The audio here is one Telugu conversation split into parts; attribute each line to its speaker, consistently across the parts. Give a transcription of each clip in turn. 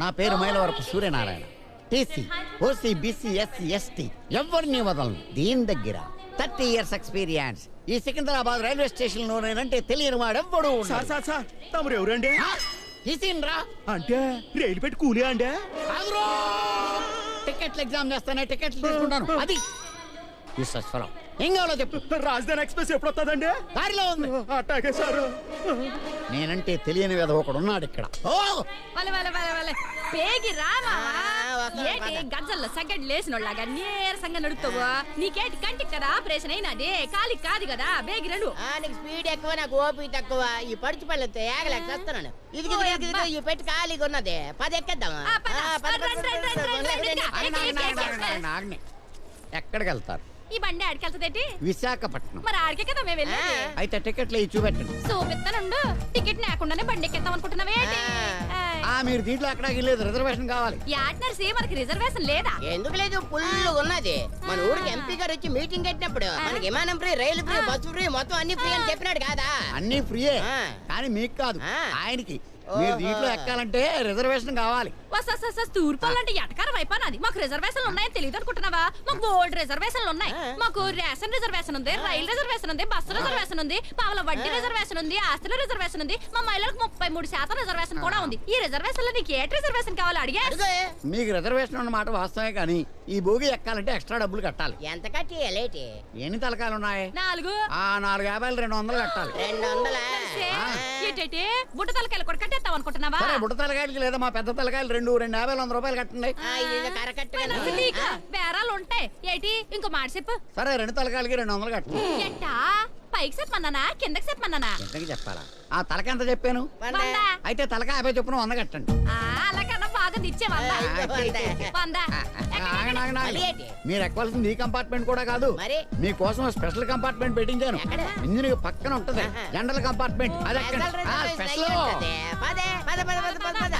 Speaker 1: నా పేరు Mylavarapu Suryanarayana. TC OC BC SC ST ఎవరిని వదలను. దీని దగ్గర థర్టీ ఇయర్స్ ఎక్స్పీరియన్స్. ఈ సికింద్రాబాద్ రైల్వే స్టేషన్లో నేనంటే తెలియని వాడెవ్వడు
Speaker 2: సార్ సార్ సార్ తమరు ఎవరండి?
Speaker 1: రా
Speaker 2: అంటే రైలు పెట్టి కూలీ అండి!
Speaker 1: టికెట్లు ఎగ్జామ్ చేస్తానే టికెట్లు తీసుకుంటాను. అది. విశ్వస్వరం ఏం కావాలో చెప్పు.
Speaker 2: రాజధాని ఎక్స్ప్రెస్ ఎప్పుడు వస్తుందండి
Speaker 1: దారిలో ఉంది.
Speaker 2: అట్టాగే సార్.
Speaker 1: నేనంటే తెలియని విధ ఒకడు ఉన్నాడు ఇక్కడ ఓ
Speaker 3: వల వల వల వల పేగి రామా ఏంటి గజ్జల్లో సగ్గడి లేసినోళ్ళగా నీరసంగా నడుపుతావు నీకేంటి కంటికి కదా ఆపరేషన్ అయినది కాలికి కాదు కదా బేగి రండు
Speaker 4: ఆ, నీకు స్పీడ్ ఎక్కువ నాకు ఓపి తక్కువ ఈ పడుచు పళ్ళతో ఏగలేక చేస్తున్నాను ఇది ఇది, ఇది, ఇది, ఈ పెట్టి ఖాళీగా ఉన్నది పది ఎక్కేద్దామా
Speaker 3: ఆ, పద.
Speaker 4: ఆ, పద, పద, పద, పద,
Speaker 3: ఈ బండి ఆడికెళ్తదేటి
Speaker 1: విశాఖపట్నం.
Speaker 3: మరి ఆడికే కదా మేము వెళ్ళేది.
Speaker 1: అయితే టికెట్లు ఇవి చూపెట్టండి.
Speaker 3: చూపిస్తానుండు. టికెట్ లేకుండానే బండి ఎక్కేద్దాం అనుకుంటున్నావేంటి
Speaker 4: ఆ.
Speaker 1: మీరు దీంట్లో అక్కడ లేదు. రిజర్వేషన్ కావాలి.
Speaker 3: యాడ్ నర్సి మనకి రిజర్వేషన్ లేదా?
Speaker 4: ఎందుకు లేదు? ఫుల్ ఉన్నది. మన ఊరికి ఎంపీ గారు వచ్చి మీటింగ్ పెట్టినప్పుడు మనకి విమానం ఫ్రీ రైలు ఫ్రీ బస్సు ఫ్రీ మొత్తం అన్ని ఫ్రీ అని చెప్పినాడు కాదా?
Speaker 1: అన్ని ఫ్రీయే. కానీ మీకు కాదు. ఆయనకి మీరు. దీంట్లో ఎక్కాలంటే రిజర్వేషన్ కావాలి.
Speaker 3: తూర్పాలంటే ఎటకారం అయిపోయినది మాకు రిజర్వేషన్లు ఉన్నాయని తెలియదు అనుకుంటున్నావా మాకు ఓల్డ్ రిజర్వేషన్లు ఉన్నాయి. మాకు రేషన్ రిజర్వేషన్ ఉంది రైలు రిజర్వేషన్ ఉంది బస్సు రిజర్వేషన్ ఉంది పావుల వడ్డీ రిజర్వేషన్ ఉంది ఆస్తుల రిజర్వేషన్ ఉంది. మా మహిళలకు ముప్పై మూడు శాతం రిజర్వేషన్ కూడా ఉంది. ఈ రిజర్వేషన్లో నీకు ఏ రిజర్వేషన్ కావాలి? అడిగా.
Speaker 1: మీకు రిజర్వేషన్ ఉన్న మాట వాస్తవమే కానీ ఈ భోగి ఎక్కాలంటే ఎక్స్ట్రా డబ్బులు కట్టాలి.
Speaker 4: ఎంత కట్టి
Speaker 1: ఎన్ని తలకాయలు ఉన్నాయి?
Speaker 3: నాలుగు.
Speaker 1: ఆ నాలుగు యాభైలు రెండు వందలు కట్టాలి.
Speaker 4: రెండు వందల?
Speaker 3: సే, ఏంటేటి? బుట్ట తలకాయలు కూడా కట్టేస్తావు అనుకుంటున్నావా?
Speaker 1: సరే బుట్ట తలకాయలకి లేదా మా పెద్ద తలకాయలు రెండు రెండు యాభై వంద రూపాయలు కట్టండి.
Speaker 3: బేరాలు ఉంటాయి. ఏటి? ఇంకో మాట చెప్పు.
Speaker 1: సరే రెండు తలకాయలకి రెండు వందలు కట్టండి.
Speaker 3: ఎట్టా పైకి చెప్పమన్నానా కిందకి చెప్పమన్నానా
Speaker 1: ఎంతకి చెప్పాలా ఆ తలక ఎంత చెప్పాను
Speaker 3: వంద
Speaker 1: అయితే తలక యాభై చొప్పున వంద కట్టండి
Speaker 3: ఆ, అలాగన్నా బాగా ఇచ్చే వంద వంద
Speaker 1: ఆగండి, ఆగండి, ఆగండి.
Speaker 4: మళ్ళీ ఏంటి?
Speaker 1: మీరు ఎక్కాల్సింది ఈ కంపార్ట్మెంట్ కూడా కాదు
Speaker 4: మరి?
Speaker 1: మీకోసం స్పెషల్ కంపార్ట్మెంట్ పెట్టించాను
Speaker 4: ఎక్కడ?
Speaker 1: ఇంజిన్ పక్కన ఉంటది. జనరల్ కంపార్ట్మెంట్ అది ఎక్కండి. ఆ, స్పెషల్
Speaker 4: పదే పద పద పద పద పద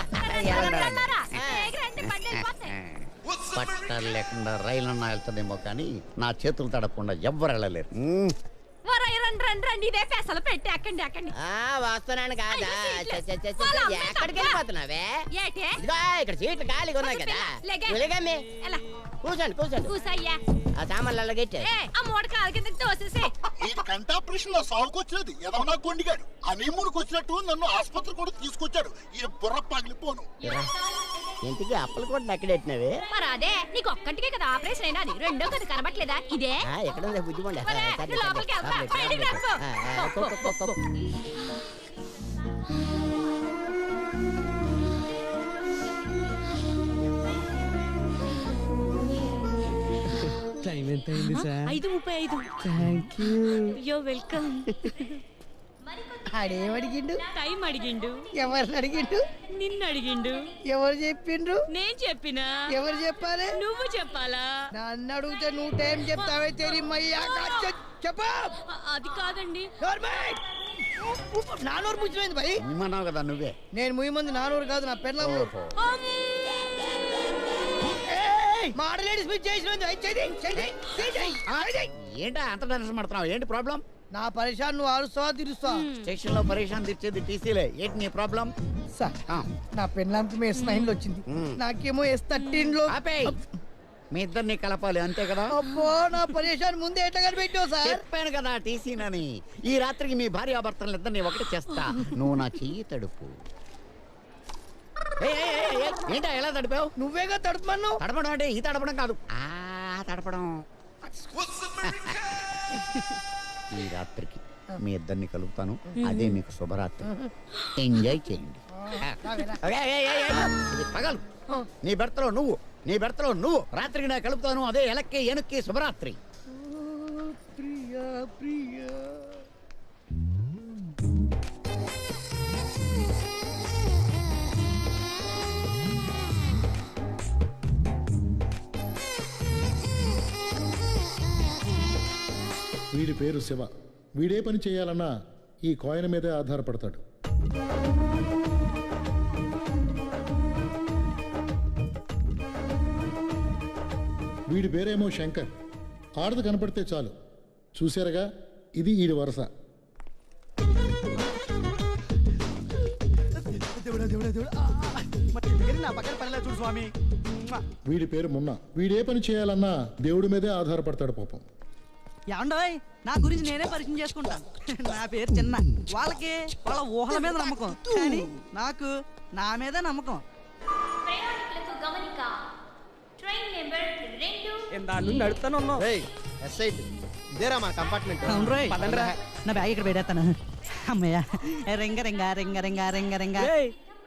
Speaker 3: అన్నారా? ఏగి రండి, బండి వెళ్ళిపోతాయి.
Speaker 1: పట్టాలు లేకుండా రైలు అన్నా వెళ్తుందేమో కానీ నా చేతులు తడపకుండా ఎవ్వరు వెళ్ళలేరు మ్మ్.
Speaker 3: వరై రండి రండి రండి. ఇదే పెసలు పెట్టి ఎక్కండి ఎక్కండి.
Speaker 4: ఆ వస్తున్నాను కాదా?
Speaker 3: అయ్యో,
Speaker 4: చ, చ, చ, చ,
Speaker 3: వాళ్ళ అమ్మ
Speaker 4: ఎక్కడికి
Speaker 3: తప్ప.
Speaker 4: వెళ్ళిపోతున్నావే?
Speaker 3: ఏటే?
Speaker 4: ఇదిగో ఇక్కడ సీట్లు ఖాళీగా ఉన్నాయి కదా.
Speaker 3: లెగే.
Speaker 4: వెలిగమ్మి
Speaker 3: ఎలా?
Speaker 4: కూర్చోండి కూర్చోండి.
Speaker 3: కూసయ్యా.
Speaker 4: ఆ సామాన్లలో గెట్టు
Speaker 3: ఏ ఆ మూడు కాలు కింద తోసేసి.
Speaker 5: లో సాగుకొచ్చినది వచ్చినట్టు నన్ను ఆసుపత్రి కూడా తీసుకొచ్చాడు. ఈ బుర్ర పగిలిపోను.
Speaker 4: ఇంటికి అప్పలు కూడా ఎక్కడెట్టినవి
Speaker 3: మరి అదే నీకు ఒక్కటికే కదా ఆపరేషన్ అయినా అది రెండో కదా కనబట్లేదా ఇదే?
Speaker 4: ఎక్కడ ఉంది బుద్ధిమండి.
Speaker 6: టైం ఎంత అయింది సార్?
Speaker 3: ఐదు ముప్పై ఐదు.
Speaker 6: Thank you
Speaker 3: you're welcome.
Speaker 6: ఆడేమడిగిండు?
Speaker 3: Time అడిగిండు.
Speaker 6: ఎవరిని అడిగిండు
Speaker 3: నిన్ను అడిగిండు
Speaker 6: ఎవరు చెప్పిండ్రు?
Speaker 3: నేను చెప్పినా?
Speaker 6: ఎవరు చెప్పాలి?
Speaker 3: నువ్వు చెప్పాలా?
Speaker 6: నన్ను అడిగితే నువ్వు టైం చెప్తావే తెరిమయ్యా చెప్పా!
Speaker 3: అది కాదండి.
Speaker 6: నానూరు ముచ్చిపోయింది భయ్.
Speaker 1: ఇమ్మన్నావు కదా నువ్వే.
Speaker 6: నేను ముయ్యి మంది నానూరు కాదు నా పెళ్ళము
Speaker 1: ఓహో.
Speaker 6: మాడలేడి
Speaker 1: ఆ,
Speaker 6: చెయ్యి.
Speaker 1: ఏంటా అంత టెన్షన్ పడుతున్నావు? ఏంటి ప్రాబ్లం?
Speaker 6: నా పరిశాన్ నువ్వు ఆరుస్తావా తీరుస్తావా?
Speaker 1: స్టేషన్లో పరేషాన్ తెచ్చేది టీసీలే. ఏంటి నీ ప్రాబ్లం?
Speaker 6: సార్. నా పెళ్ళాంకి ఎస్ నైన్లో వచ్చింది. నాకేమో ఎస్
Speaker 1: థర్టీన్లో మీ ఇద్దరిని కలపాలి అంతే కదా?
Speaker 6: అబ్బో నా పరేషాన్ ముందే ఎట్లా కనిపెట్టావు సార్?
Speaker 1: చెప్పాను కదా టీసీనని. ఈ రాత్రికి మీ భార్యాభర్తలు ఇద్దరిని ఒకటి చేస్తా. నువ్వు నా చెయ్యి తడుపు. ఏయ్, ఏయ్, ఏయ్, ఏయ్, ఏంటా ఎలా తడిపావు?
Speaker 6: నువ్వేగా తడుపుమన్ను
Speaker 1: తడపడం అంటే ఈ తడపడం కాదు. ఆ తడపడం. ఈ రాత్రికి మీ ఇద్దరిని కలుపుతాను. అదే మీకు శుభరాత్రి. ఎంజాయ్ చేయండి. ఇది పగలు. నీ భర్తలో నువ్వు నీ భర్తలో నువ్వు. రాత్రికి నా కలుపుతాను. అదే ఎలక్కి ఎనుక్కి శుభరాత్రి.
Speaker 6: ప్రియా ప్రియా.
Speaker 7: వీడి పేరు శివ. వీడే పని చేయాలన్నా ఈ కాయిన్ మీదే ఆధారపడతాడు. వీడి పేరేమో శంకర్. ఆడది కనపడితే చాలు. చూశారుగా? ఇది వీడి వరుస వీడి పేరు మున్నా. వీడే పని చేయాలన్నా దేవుడి మీదే ఆధారపడతాడు పాపం.
Speaker 6: ఏమండోయ్ నా గురించి నేనే పరిచయం చేసుకుంటాను నా పేరు చిన్న. వాళ్ళకి వాళ్ళ ఊహల మీద నమ్మకం. కానీ నాకు నా మీద నమ్మకం.
Speaker 8: ఇదేరా మన కంపార్ట్మెంట్
Speaker 6: నా బ్యాగ్ ఇక్కడ పెట్టేస్తాను. అమ్మయ్య. రింగ రింగ రింగ రింగ రింగ. రింగ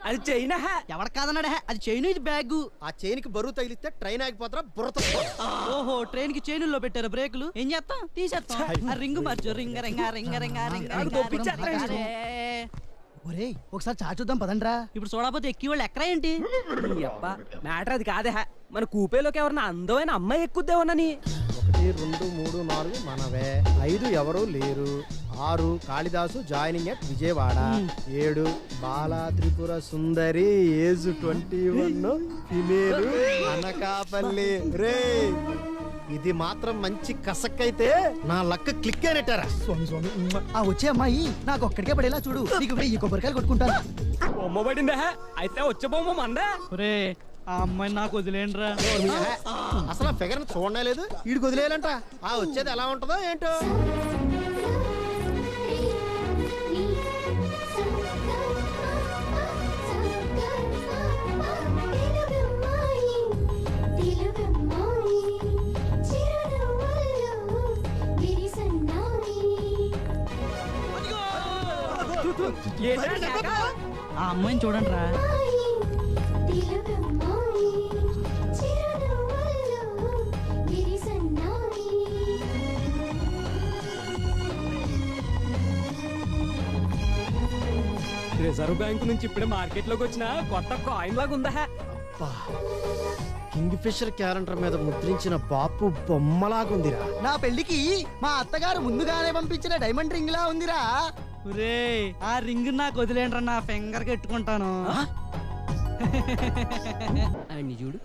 Speaker 9: అది చైనా
Speaker 6: ఎవడ కాదన్నాడే అది చైన్ ఇది బ్యాగ్.
Speaker 8: ఆ చైన్కి బరువు తగిలిస్తే ట్రైన్ ఆగిపోతారా? బుర్రతో
Speaker 6: ఓహో ట్రైన్కి చైనుల్లో పెట్టారు బ్రేకులు. ఏం చేస్తాం? తీసేస్తాం. ఆ రింగ్ మార్చు. రింగ రింగ రింగ రింగ రింగ. ఒరేయ్ ఒకసారి చా చూద్దాం పదండ్రా. ఇప్పుడు చూడకపోతే ఎక్కి వాళ్ళు ఎక్కరా ఏంటి?
Speaker 9: మ్యాటర్ అది కాదే మన కూపేలోకి ఎవరన్నా అందమైన అమ్మాయి ఎక్కుద్దేమోనని.
Speaker 8: ఒకటి రెండు మూడు నాలుగు మనవే. ఐదు ఎవరు లేరు. ఆరు కాళిదాసు జాయినింగ్ ఎట్ విజయవాడ. ఏడు Bala Tripura Sundari age twenty one female Anakapalli. రే ఇది మాత్రం మంచి కసక్కైతే నా లక్క క్లిక్ అయినట్టారా.
Speaker 6: స్వామి స్వామి ఆ వచ్చే అమ్మాయి నాకు ఒక్కడికే పడేలా చూడు. నీకు వెయ్యి కొబ్బరికాయలు కొట్టుకుంటాను.
Speaker 9: బొమ్మ పడిందే? అయితే వచ్చే బొమ్మ మందే?
Speaker 6: ఒరే ఆ అమ్మాయి నాకు వదిలేండ్రా.
Speaker 8: అసలు ఫిగర్ చూడనే లేదు. వీడికి వదిలేయాలంట. ఆ వచ్చేది ఎలా ఉంటుందో ఏంటో.
Speaker 6: ఆ అమ్మాయిని చూడండి రా
Speaker 9: రిజర్వ్ బ్యాంక్ నుంచి ఇప్పుడే మార్కెట్లోకి వచ్చిన కొత్త కాయిన్ లాగా ఉందా?
Speaker 8: కింగ్ ఫిషర్ క్యాలెండర్ మీద ముద్రించిన బాపు బొమ్మలాగుందిరా
Speaker 6: నా పెళ్ళికి మా అత్తగారు ముందుగానే పంపించిన డైమండ్ రింగ్ లా ఉందిరా. ఒరే ఆ రింగ్ నాకు వదిలేండ్రా నా ఫింగర్ కట్టుకుంటాను
Speaker 9: చూడు.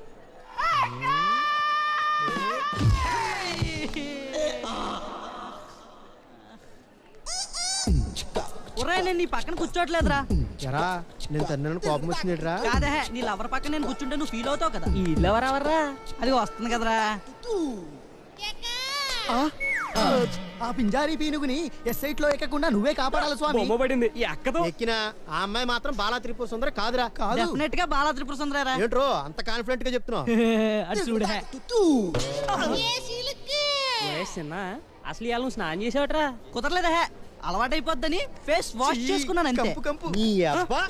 Speaker 6: నేను నీ పక్కన కూర్చోట్లేదురా.
Speaker 8: ఎరా నేను తన్నాను కోపం వచ్చిందిరా
Speaker 6: కాదే నీ లవర్ పక్కన నేను కూర్చుంటే నువ్వు ఫీల్ అవుతావు కదా.
Speaker 9: ఈ ఇల్లు ఎవరెవర్రా?
Speaker 6: అది వస్తుంది కదరా. ఆ, ఆ, ఆ పింజారీ పీనుగుని ఎస్ఐట్లో ఎక్కకుండా నువ్వే కాపాడాలి స్వామి.
Speaker 9: బొమ్మ పడింది. ఈ అక్కతో?
Speaker 8: ఎక్కిన ఆ అమ్మాయి మాత్రం బాలా త్రిపుర సుందర కాదురా.
Speaker 6: కాదు. డెఫినెట్గా బాలా త్రిపుర సుందరేరా.
Speaker 8: ఏంట్రో అంత కాన్ఫిడెంట్గా చెప్తున్నావు?
Speaker 6: అది చూడే
Speaker 9: అసలు ఇవాళ నువ్వు స్నానం చేసావట్రా?
Speaker 6: కుదరలేదా అలవాటైపోద్దని ఫేస్ వాష్ చేసుకున్నాను అంతే
Speaker 8: నీ అబ్బా.